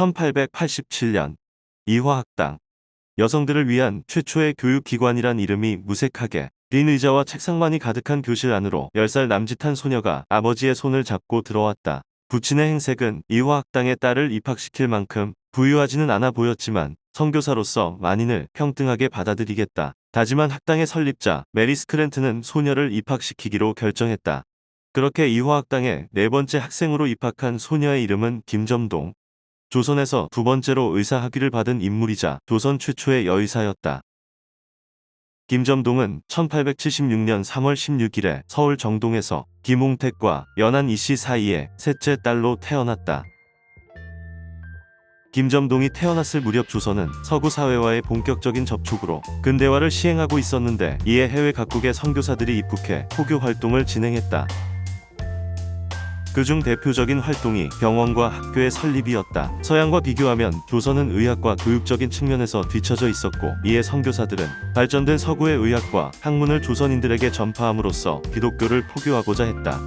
1887년 이화학당 여성들을 위한 최초의 교육기관이란 이름이 무색하게 빈 의자와 책상만이 가득한 교실 안으로 10살 남짓한 소녀가 아버지의 손을 잡고 들어왔다. 부친의 행색은 이화학당의 딸을 입학시킬 만큼 부유하지는 않아 보였지만 선교사로서 만인을 평등하게 받아들이겠다. 다짐한 학당의 설립자 메리 스크랜트는 소녀를 입학시키기로 결정했다. 그렇게 이화학당에 네 번째 학생으로 입학한 소녀의 이름은 김점동. 조선에서 두 번째로 의사 학위를 받은 인물이자 조선 최초의 여의사였다. 김점동은 1876년 3월 16일에 서울 정동에서 김홍택과 연한 이씨 사이에 셋째 딸로 태어났다. 김점동이 태어났을 무렵 조선은 서구 사회와의 본격적인 접촉으로 근대화를 시행하고 있었는데 이에 해외 각국의 선교사들이 입국해 포교 활동을 진행했다. 그중 대표적인 활동이 병원과 학교의 설립이었다. 서양과 비교하면 조선은 의학과 교육적인 측면에서 뒤처져 있었고 이에 선교사들은 발전된 서구의 의학과 학문을 조선인들에게 전파함으로써 기독교를 포교하고자 했다.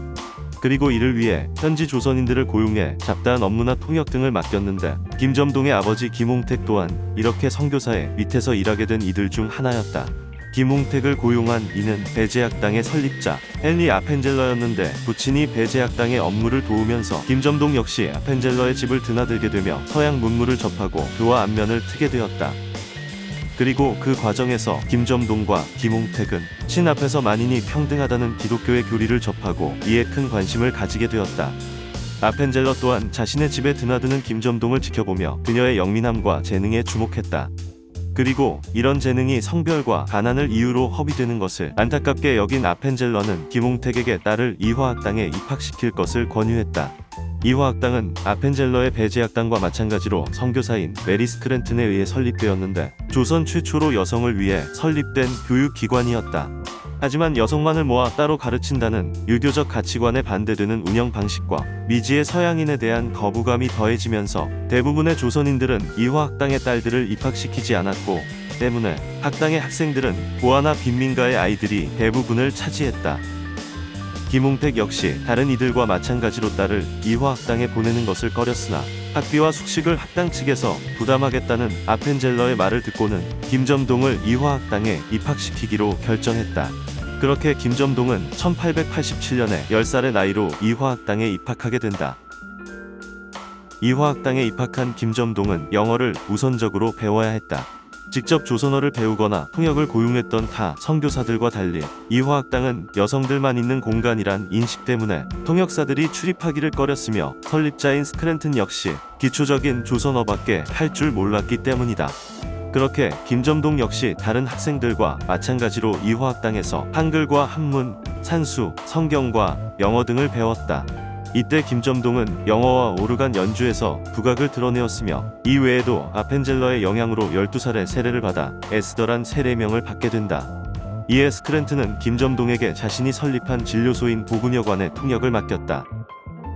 그리고 이를 위해 현지 조선인들을 고용해 잡다한 업무나 통역 등을 맡겼는데 김점동의 아버지 김홍택 또한 이렇게 선교사의 밑에서 일하게 된 이들 중 하나였다. 김홍택을 고용한 이는 배제학당의 설립자 헨리 아펜젤러였는데 부친이 배제학당의 업무를 도우면서 김점동 역시 아펜젤러의 집을 드나들게 되며 서양 문물을 접하고 그와 안면을 트게 되었다. 그리고 그 과정에서 김점동과 김홍택은 신 앞에서 만인이 평등하다는 기독교의 교리를 접하고 이에 큰 관심을 가지게 되었다. 아펜젤러 또한 자신의 집에 드나드는 김점동을 지켜보며 그녀의 영민함과 재능에 주목했다. 그리고 이런 재능이 성별과 가난을 이유로 허비되는 것을 안타깝게 여긴 아펜젤러는 김홍택에게 딸을 이화학당에 입학시킬 것을 권유했다. 이화학당은 아펜젤러의 배제학당과 마찬가지로 선교사인 메리 스크랜튼에 의해 설립되었는데 조선 최초로 여성을 위해 설립된 교육기관이었다. 하지만 여성만을 모아 따로 가르친다는 유교적 가치관에 반대되는 운영 방식과 미지의 서양인에 대한 거부감이 더해지면서 대부분의 조선인들은 이화학당의 딸들을 입학시키지 않았고 때문에 학당의 학생들은 고아나 빈민가의 아이들이 대부분을 차지했다. 김홍택 역시 다른 이들과 마찬가지로 딸을 이화학당에 보내는 것을 꺼렸으나 학비와 숙식을 학당 측에서 부담하겠다는 아펜젤러의 말을 듣고는 김점동을 이화학당에 입학시키기로 결정했다. 그렇게 김점동은 1887년에 10살의 나이로 이화학당에 입학하게 된다. 이화학당에 입학한 김점동은 영어를 우선적으로 배워야 했다. 직접 조선어를 배우거나 통역을 고용했던 타 선교사들과 달리 이 화학당은 여성들만 있는 공간이란 인식 때문에 통역사들이 출입하기를 꺼렸으며 설립자인 스크랜튼 역시 기초적인 조선어밖에 할 줄 몰랐기 때문이다. 그렇게 김점동 역시 다른 학생들과 마찬가지로 이 화학당에서 한글과 한문, 산수, 성경과 영어 등을 배웠다. 이때 김점동은 영어와 오르간 연주에서 두각을 드러내었으며 이 외에도 아펜젤러의 영향으로 12살에 세례를 받아 에스더란 세례명을 받게 된다. 이에 스크랜트는 김점동에게 자신이 설립한 진료소인 보군여관의 통역을 맡겼다.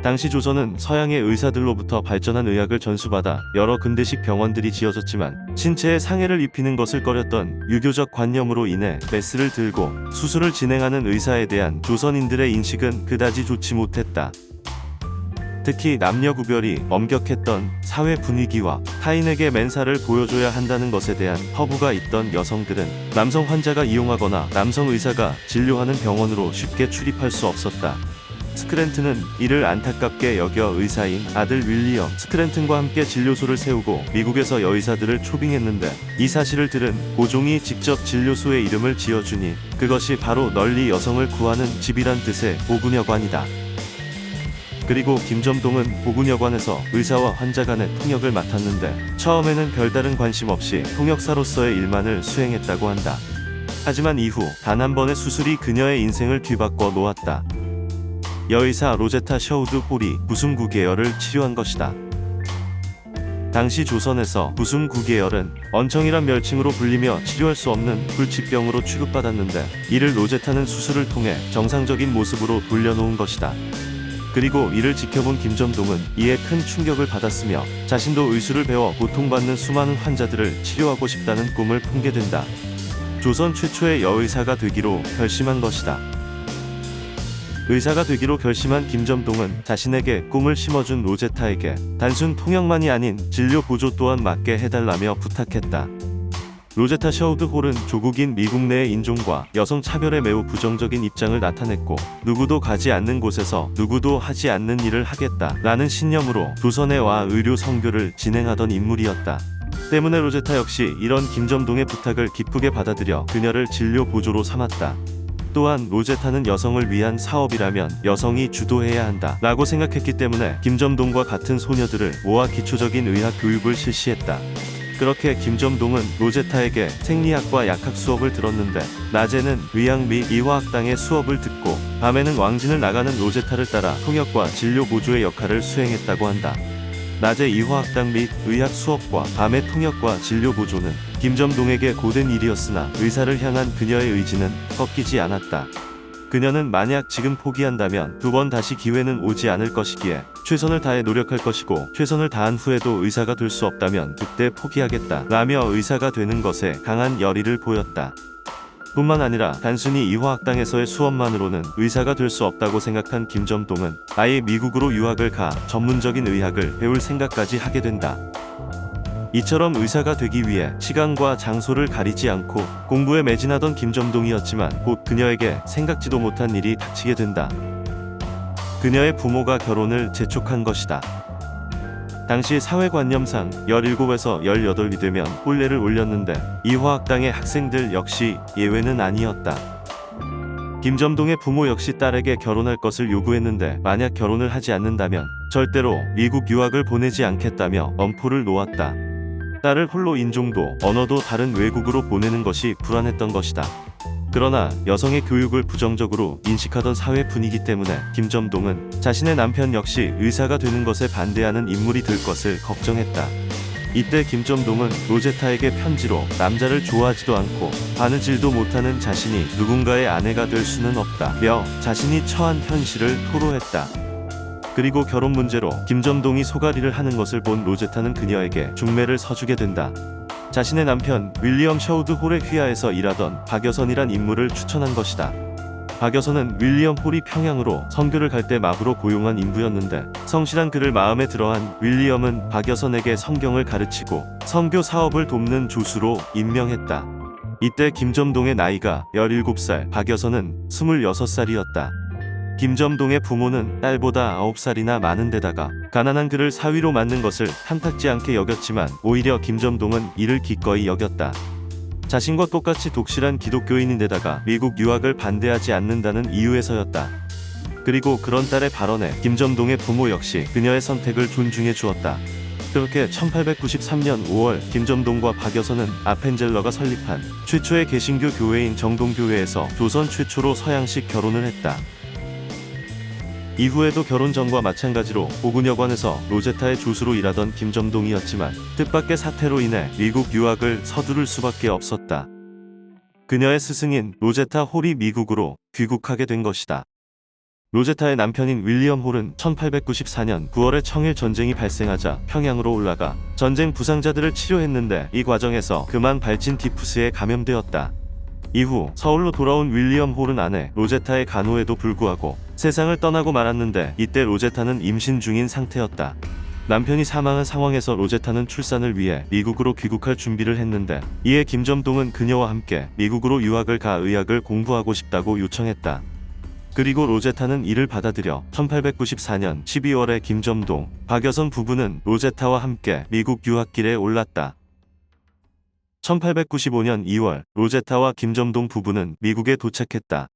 당시 조선은 서양의 의사들로부터 발전한 의학을 전수받아 여러 근대식 병원들이 지어졌지만 신체에 상해를 입히는 것을 꺼렸던 유교적 관념으로 인해 메스를 들고 수술을 진행하는 의사에 대한 조선인들의 인식은 그다지 좋지 못했다. 특히 남녀 구별이 엄격했던 사회 분위기와 타인에게 맨살을 보여줘야 한다는 것에 대한 허부가 있던 여성들은 남성 환자가 이용하거나 남성 의사가 진료하는 병원으로 쉽게 출입할 수 없었다. 스크랜튼은 이를 안타깝게 여겨 의사인 아들 윌리엄 스크랜튼과 함께 진료소를 세우고 미국에서 여의사들을 초빙했는데 이 사실을 들은 고종이 직접 진료소의 이름을 지어주니 그것이 바로 널리 여성을 구하는 집이란 뜻의 보군여관이다. 그리고 김점동은 보군여관에서 의사와 환자 간의 통역을 맡았는데 처음에는 별다른 관심 없이 통역사로서의 일만을 수행했다고 한다. 하지만 이후 단 한 번의 수술이 그녀의 인생을 뒤바꿔 놓았다. 여의사 로제타 셔우드 홀이 부승구 계열을 치료한 것이다. 당시 조선에서 부승구 계열은 언청이란 멸칭으로 불리며 치료할 수 없는 불치병으로 취급받았는데 이를 로제타는 수술을 통해 정상적인 모습으로 돌려놓은 것이다. 그리고 이를 지켜본 김점동은 이에 큰 충격을 받았으며 자신도 의술을 배워 고통받는 수많은 환자들을 치료하고 싶다는 꿈을 품게 된다. 조선 최초의 여의사가 되기로 결심한 것이다. 의사가 되기로 결심한 김점동은 자신에게 꿈을 심어준 로제타에게 단순 통역만이 아닌 진료 보조 또한 맡게 해달라며 부탁했다. 로제타 셔우드 홀은 조국인 미국 내의 인종과 여성 차별에 매우 부정적인 입장을 나타냈고 누구도 가지 않는 곳에서 누구도 하지 않는 일을 하겠다라는 신념으로 조선에 와 의료 선교를 진행하던 인물이었다. 때문에 로제타 역시 이런 김점동의 부탁을 기쁘게 받아들여 그녀를 진료 보조로 삼았다. 또한 로제타는 여성을 위한 사업이라면 여성이 주도해야 한다 라고 생각했기 때문에 김점동과 같은 소녀들을 모아 기초적인 의학 교육을 실시했다. 그렇게 김점동은 로제타에게 생리학과 약학 수업을 들었는데 낮에는 의학 및 이화학당의 수업을 듣고 밤에는 왕진을 나가는 로제타를 따라 통역과 진료 보조의 역할을 수행했다고 한다. 낮에 이화학당 및 의학 수업과 밤에 통역과 진료 보조는 김점동에게 고된 일이었으나 의사를 향한 그녀의 의지는 꺾이지 않았다. 그녀는 만약 지금 포기한다면 두 번 다시 기회는 오지 않을 것이기에 최선을 다해 노력할 것이고 최선을 다한 후에도 의사가 될 수 없다면 그때 포기하겠다 라며 의사가 되는 것에 강한 열의를 보였다. 뿐만 아니라 단순히 이화학당에서의 수업만으로는 의사가 될 수 없다고 생각한 김점동은 아예 미국으로 유학을 가 전문적인 의학을 배울 생각까지 하게 된다. 이처럼 의사가 되기 위해 시간과 장소를 가리지 않고 공부에 매진하던 김점동이었지만 곧 그녀에게 생각지도 못한 일이 닥치게 된다. 그녀의 부모가 결혼을 재촉한 것이다. 당시 사회관념상 17에서 18이 되면 혼례를 올렸는데 이화학당의 학생들 역시 예외는 아니었다. 김점동의 부모 역시 딸에게 결혼할 것을 요구했는데 만약 결혼을 하지 않는다면 절대로 미국 유학을 보내지 않겠다며 엄포를 놓았다. 딸을 홀로 인종도 언어도 다른 외국으로 보내는 것이 불안했던 것이다. 그러나 여성의 교육을 부정적으로 인식하던 사회 분위기 때문에 김점동은 자신의 남편 역시 의사가 되는 것에 반대하는 인물이 될 것을 걱정했다. 이때 김점동은 로제타에게 편지로 남자를 좋아하지도 않고 바느질도 못하는 자신이 누군가의 아내가 될 수는 없다며 자신이 처한 현실을 토로했다. 그리고 결혼 문제로 김점동이 소가리를 하는 것을 본 로제타는 그녀에게 중매를 서주게 된다. 자신의 남편 윌리엄 셔우드 홀의 휘하에서 일하던 박여선이란 인물을 추천한 것이다. 박여선은 윌리엄 홀이 평양으로 선교를 갈 때 마부로 고용한 인부였는데 성실한 그를 마음에 들어한 윌리엄은 박여선에게 성경을 가르치고 선교 사업을 돕는 조수로 임명했다. 이때 김점동의 나이가 17살, 박여선은 26살이었다. 김점동의 부모는 딸보다 9살이나 많은 데다가 가난한 그를 사위로 맞는 것을 탐탁지 않게 여겼지만 오히려 김점동은 이를 기꺼이 여겼다. 자신과 똑같이 독실한 기독교인인데다가 미국 유학을 반대하지 않는다는 이유에서였다. 그리고 그런 딸의 발언에 김점동의 부모 역시 그녀의 선택을 존중해 주었다. 그렇게 1893년 5월 김점동과 박여선은 아펜젤러가 설립한 최초의 개신교 교회인 정동교회에서 조선 최초로 서양식 결혼을 했다. 이후에도 결혼 전과 마찬가지로 보군여관에서 로제타의 조수로 일하던 김점동이었지만 뜻밖의 사태로 인해 미국 유학을 서두를 수밖에 없었다. 그녀의 스승인 로제타 홀이 미국으로 귀국하게 된 것이다. 로제타의 남편인 윌리엄 홀은 1894년 9월에 청일 전쟁이 발생하자 평양으로 올라가 전쟁 부상자들을 치료했는데 이 과정에서 그만 발진 티푸스에 감염되었다. 이후 서울로 돌아온 윌리엄 홀은 아내 로제타의 간호에도 불구하고 세상을 떠나고 말았는데 이때 로제타는 임신 중인 상태였다. 남편이 사망한 상황에서 로제타는 출산을 위해 미국으로 귀국할 준비를 했는데 이에 김점동은 그녀와 함께 미국으로 유학을 가 의학을 공부하고 싶다고 요청했다. 그리고 로제타는 이를 받아들여 1894년 12월에 김점동, 박여선 부부는 로제타와 함께 미국 유학길에 올랐다. 1895년 2월 로제타와 김점동 부부는 미국에 도착했다.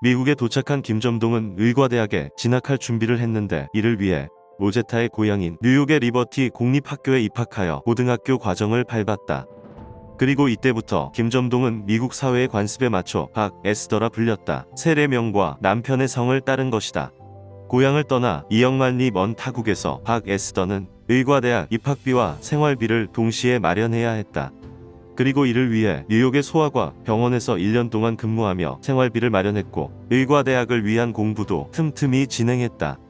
미국에 도착한 김점동은 의과대학에 진학할 준비를 했는데 이를 위해 로제타의 고향인 뉴욕의 리버티 공립학교에 입학하여 고등학교 과정을 밟았다. 그리고 이때부터 김점동은 미국 사회의 관습에 맞춰 박 에스더라 불렸다. 세례명과 남편의 성을 따른 것이다. 고향을 떠나 2억만리 먼 타국에서 박 에스더는 의과대학 입학비와 생활비를 동시에 마련해야 했다. 그리고 이를 위해 뉴욕의 소아과 병원에서 1년 동안 근무하며 생활비를 마련했고 의과대학을 위한 공부도 틈틈이 진행했다.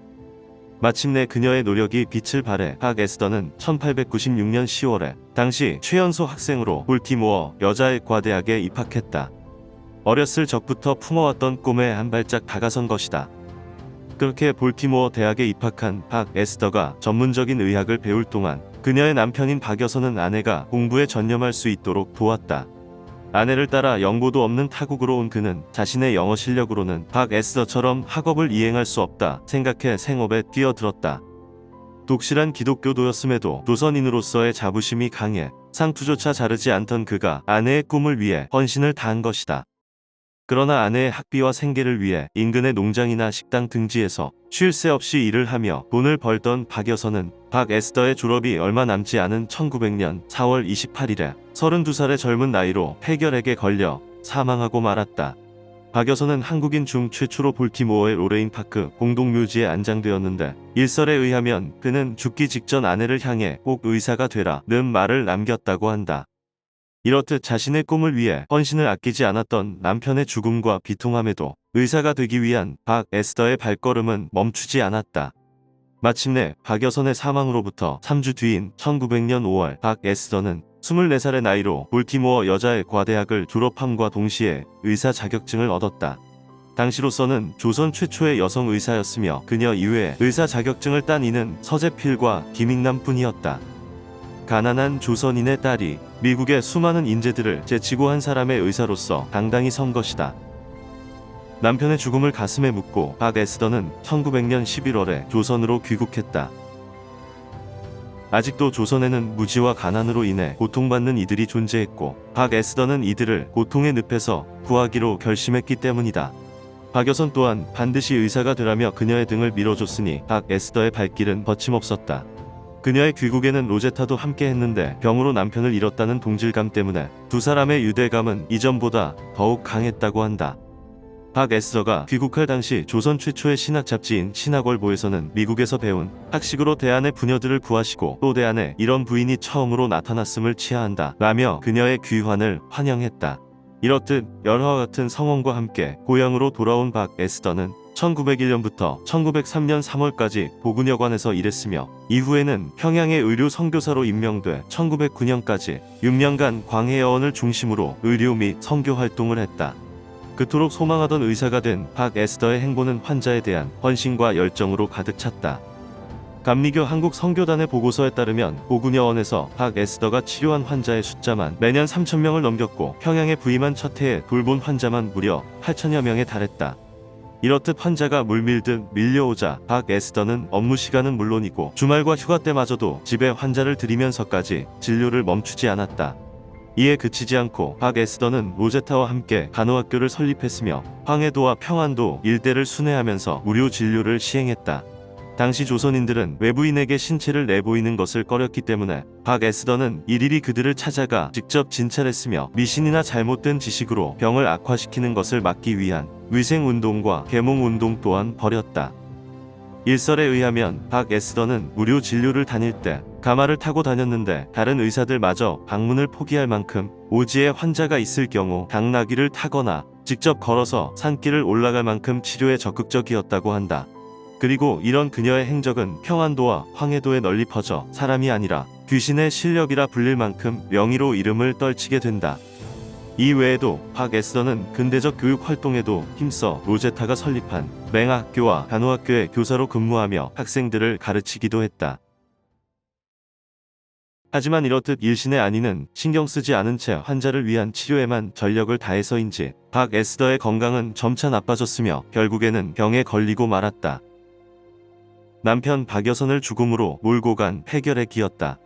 마침내 그녀의 노력이 빛을 발해 박 에스더는 1896년 10월에 당시 최연소 학생으로 볼티모어 여자의과대학에 입학했다. 어렸을 적부터 품어왔던 꿈에 한 발짝 다가선 것이다. 그렇게 볼티모어 대학에 입학한 박 에스더가 전문적인 의학을 배울 동안 그녀의 남편인 박여선은 아내가 공부에 전념할 수 있도록 도왔다. 아내를 따라 영고도 없는 타국으로 온 그는 자신의 영어 실력으로는 박 에스더처럼 학업을 이행할 수 없다 생각해 생업에 뛰어들었다. 독실한 기독교도였음에도 조선인으로서의 자부심이 강해 상투조차 자르지 않던 그가 아내의 꿈을 위해 헌신을 다한 것이다. 그러나 아내의 학비와 생계를 위해 인근의 농장이나 식당 등지에서 쉴 새 없이 일을 하며 돈을 벌던 박여선은 박 에스더의 졸업이 얼마 남지 않은 1900년 4월 28일에 32살의 젊은 나이로 폐결핵에 걸려 사망하고 말았다. 박여선은 한국인 중 최초로 볼티모어의 로레인 파크 공동묘지에 안장되었는데 일설에 의하면 그는 죽기 직전 아내를 향해 꼭 의사가 되라는 말을 남겼다고 한다. 이렇듯 자신의 꿈을 위해 헌신을 아끼지 않았던 남편의 죽음과 비통함에도 의사가 되기 위한 박 에스더의 발걸음은 멈추지 않았다. 마침내 박 여선의 사망으로부터 3주 뒤인 1900년 5월 박 에스더는 24살의 나이로 볼티모어 여자의 과대학을 졸업함과 동시에 의사 자격증을 얻었다. 당시로서는 조선 최초의 여성 의사였으며 그녀 이외에 의사 자격증을 딴 이는 서재필과 김익남뿐이었다. 가난한 조선인의 딸이 미국의 수많은 인재들을 제치고 한 사람의 의사로서 당당히 선 것이다. 남편의 죽음을 가슴에 묻고 박 에스더는 1900년 11월에 조선으로 귀국했다. 아직도 조선에는 무지와 가난으로 인해 고통받는 이들이 존재했고 박 에스더는 이들을 고통의 늪에서 구하기로 결심했기 때문이다. 박여선 또한 반드시 의사가 되라며 그녀의 등을 밀어줬으니 박 에스더의 발길은 거침없었다. 그녀의 귀국에는 로제타도 함께 했는데 병으로 남편을 잃었다는 동질감 때문에 두 사람의 유대감은 이전보다 더욱 강했다고 한다. 박 에스더가 귀국할 당시 조선 최초의 신학 잡지인 신학월보에서는 미국에서 배운 학식으로 대안의 부녀들을 구하시고 또 대안에 이런 부인이 처음으로 나타났음을 치하한다 라며 그녀의 귀환을 환영했다. 이렇듯 열화와 같은 성원과 함께 고향으로 돌아온 박 에스더는 1901년부터 1903년 3월까지 보군여관에서 일했으며 이후에는 평양의 의료 선교사로 임명돼 1909년까지 6년간 광해여원을 중심으로 의료 및 선교 활동을 했다. 그토록 소망하던 의사가 된 박 에스더의 행보는 환자에 대한 헌신과 열정으로 가득 찼다. 감리교 한국 선교단의 보고서에 따르면 보군여원에서 박 에스더가 치료한 환자의 숫자만 매년 3천명을 넘겼고 평양에 부임한 첫 해에 돌본 환자만 무려 8천여 명에 달했다. 이렇듯 환자가 물밀듯 밀려오자 박 에스더는 업무 시간은 물론이고 주말과 휴가 때마저도 집에 환자를 들이면서까지 진료를 멈추지 않았다. 이에 그치지 않고 박 에스더는 로제타와 함께 간호학교를 설립했으며 황해도와 평안도 일대를 순회하면서 무료 진료를 시행했다. 당시 조선인들은 외부인에게 신체를 내보이는 것을 꺼렸기 때문에 박 에스더는 일일이 그들을 찾아가 직접 진찰했으며 미신이나 잘못된 지식으로 병을 악화시키는 것을 막기 위한 위생운동과 계몽운동 또한 벌였다. 일설에 의하면 박 에스더는 무료 진료를 다닐 때 가마를 타고 다녔는데 다른 의사들마저 방문을 포기할 만큼 오지에 환자가 있을 경우 당나귀를 타거나 직접 걸어서 산길을 올라갈 만큼 치료에 적극적이었다고 한다. 그리고 이런 그녀의 행적은 평안도와 황해도에 널리 퍼져 사람이 아니라 귀신의 실력이라 불릴 만큼 명의로 이름을 떨치게 된다. 이 외에도 박 에스더는 근대적 교육 활동에도 힘써 로제타가 설립한 맹학교와 간호학교의 교사로 근무하며 학생들을 가르치기도 했다. 하지만 이렇듯 일신의 안위는 신경 쓰지 않은 채 환자를 위한 치료에만 전력을 다해서인지 박 에스더의 건강은 점차 나빠졌으며 결국에는 병에 걸리고 말았다. 남편 박여선을 죽음으로 몰고 간 폐결핵이었다.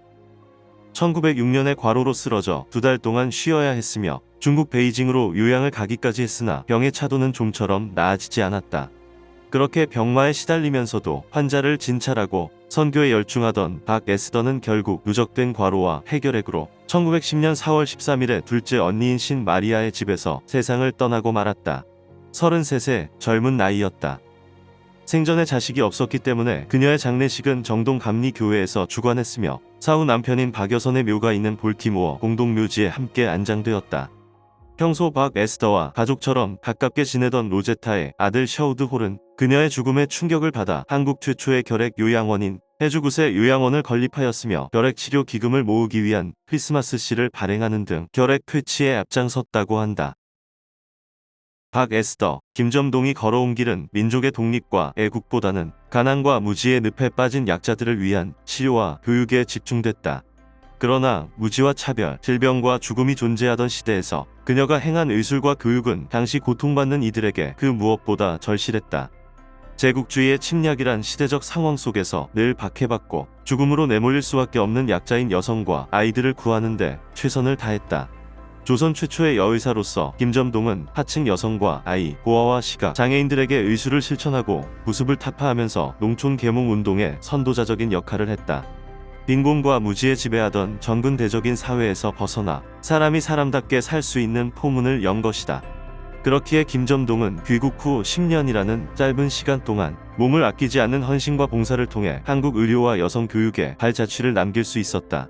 1906년에 과로로 쓰러져 두 달 동안 쉬어야 했으며 중국 베이징으로 요양을 가기까지 했으나 병의 차도는 좀처럼 나아지지 않았다. 그렇게 병마에 시달리면서도 환자를 진찰하고 선교에 열중하던 박 에스더는 결국 누적된 과로와 폐결핵으로 1910년 4월 13일에 둘째 언니인 신 마리아의 집에서 세상을 떠나고 말았다. 33세 젊은 나이였다. 생전에 자식이 없었기 때문에 그녀의 장례식은 정동 감리 교회에서 주관했으며 사후 남편인 박여선의 묘가 있는 볼티모어 공동묘지에 함께 안장되었다. 평소 박 에스더와 가족처럼 가깝게 지내던 로제타의 아들 셔우드 홀은 그녀의 죽음에 충격을 받아 한국 최초의 결핵 요양원인 해주굿의 요양원을 건립하였으며 결핵 치료 기금을 모으기 위한 크리스마스 씨를 발행하는 등 결핵 퇴치에 앞장섰다고 한다. 박에스더, 김점동이 걸어온 길은 민족의 독립과 애국보다는 가난과 무지의 늪에 빠진 약자들을 위한 치료와 교육에 집중됐다. 그러나 무지와 차별, 질병과 죽음이 존재하던 시대에서 그녀가 행한 의술과 교육은 당시 고통받는 이들에게 그 무엇보다 절실했다. 제국주의의 침략이란 시대적 상황 속에서 늘 박해받고 죽음으로 내몰릴 수밖에 없는 약자인 여성과 아이들을 구하는데 최선을 다했다. 조선 최초의 여의사로서 김점동은 하층 여성과 아이, 고아와 시각, 장애인들에게 의술을 실천하고 부습을 타파하면서 농촌 계몽 운동의 선도자적인 역할을 했다. 빈곤과 무지에 지배하던 전근대적인 사회에서 벗어나 사람이 사람답게 살 수 있는 포문을 연 것이다. 그렇기에 김점동은 귀국 후 10년이라는 짧은 시간 동안 몸을 아끼지 않는 헌신과 봉사를 통해 한국 의료와 여성 교육에 발자취를 남길 수 있었다.